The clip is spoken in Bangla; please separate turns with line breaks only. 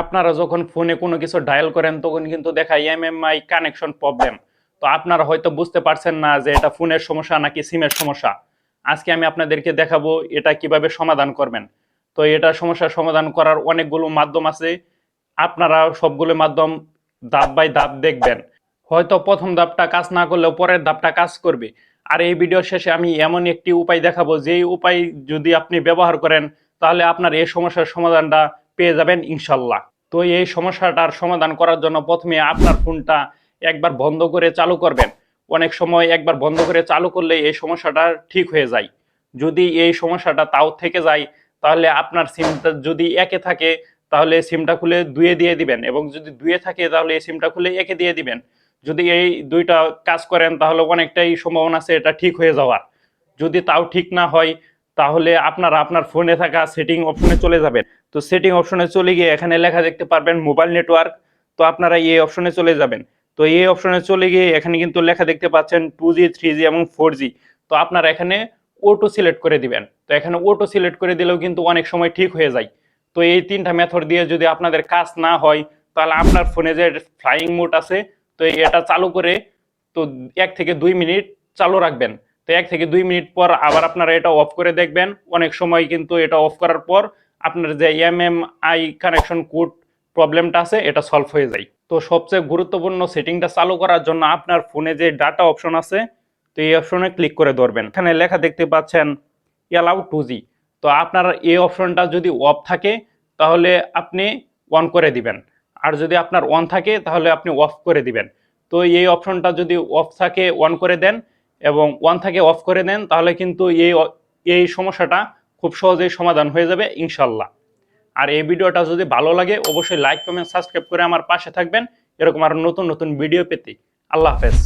আপনারা যখন ফোনে কোনো কিছু ডায়াল করেন, তখন কিন্তু দেখা এমএমআই কানেকশন প্রবলেম তো আপনারা হয়তো বুঝতে পারছেন না যে এটা ফোনের সমস্যা নাকি সিমের সমস্যা। আজকে আমি আপনাদেরকে দেখাবো এটা কীভাবে সমাধান করবেন। তো এটা সমস্যার সমাধান করার অনেকগুলো মাধ্যম আছে। আপনারা সবগুলো মাধ্যম ধাপ বাই ধাপ দেখবেন। হয়তো প্রথম ধাপটা কাজ না করলেও পরের ধাপটা কাজ করবে। আর এই ভিডিও শেষে আমি এমন একটি উপায় দেখাবো, যেই উপায় যদি আপনি ব্যবহার করেন, তাহলে আপনার এই সমস্যার সমাধানটা পেয়ে যাবেন ইনশাল্লাহ। তো এই সমস্যাটার সমাধান করার জন্য প্রথমে আপনার ফোনটা একবার বন্ধ করে চালু করবেন। অনেক সময় একবার বন্ধ করে চালু করলে এই সমস্যাটা ঠিক হয়ে যায়। যদি এই সমস্যাটা তাও থেকে যায়, তাহলে আপনার সিমটা যদি একে থাকে, তাহলে সিমটা খুলে দুয়ে দিয়ে দিবেন এবং যদি দুয়ে থাকে, তাহলে এই সিমটা খুলে একে দিয়ে দিবেন। যদি এই দুইটা কাজ করেন, তাহলে অনেকটাই সম্ভাবনা আছে এটা ঠিক হয়ে যাওয়ার। যদি তাও ঠিক না হয়, তাহলে আপনারা আপনার ফোনে থাকা সেটিং অপশনে চলে যাবেন। তো সেটিং অপশনে চলে গিয়ে এখানে লেখা দেখতে পারবেন মোবাইল নেটওয়ার্ক তো আপনারা এই অপশনে চলে যাবেন। তো এই অপশনে চলে গিয়ে এখানে কিন্তু লেখা দেখতে পাচ্ছেন টু জি থ্রি জি এবং ফোর জি তো আপনারা এখানে ওটো সিলেক্ট করে দিবেন। তো এখানে ওটো সিলেক্ট করে দিলেও কিন্তু অনেক সময় ঠিক হয়ে যায়। তো এই তিনটা মেথড দিয়ে যদি আপনাদের কাজ না হয়, তাহলে আপনার ফোনে যে ফ্লাইং মোড আছে, তো এটা চালু করে তো এক থেকে দুই মিনিট চালু রাখবেন। তো এক থেকে দুই মিনিট পর আবার আপনারা এটা অফ করে দেখবেন। অনেক সময় কিন্তু এটা অফ করার পর আপনার যে M M I connection code প্রবলেমটা আছে, এটা সলভ হয়ে যায়। তো সবচেয়ে গুরুত্বপূর্ণ সেটিংটা চালু করার জন্য আপনার ফোনে যে ডাটা অপশন আছে, তো এই অপশনে ক্লিক করে ধরবেন। এখানে লেখা দেখতে পাচ্ছেন অ্যালাউ টু জি তো আপনার এই অপশনটা যদি অফ থাকে, তাহলে আপনি অন করে দিবেন। আর যদি আপনার অন থাকে, তাহলে আপনি অফ করে দিবেন। তো এই অপশনটা যদি অফ থাকে অন করে দেন এবং ওয়ান থাকে অফ করে দেন, তাহলে কিন্তু এই এই সমস্যাটা খুব সহজেই সমাধান হয়ে যাবে, ইনশাল্লাহ। আর এই ভিডিওটা যদি ভালো লাগে, অবশ্যই লাইক কমেন্ট সাবস্ক্রাইব করে আমার পাশে থাকবেন। এরকম আরও নতুন নতুন ভিডিও পেতে। আল্লাহ হাফেজ।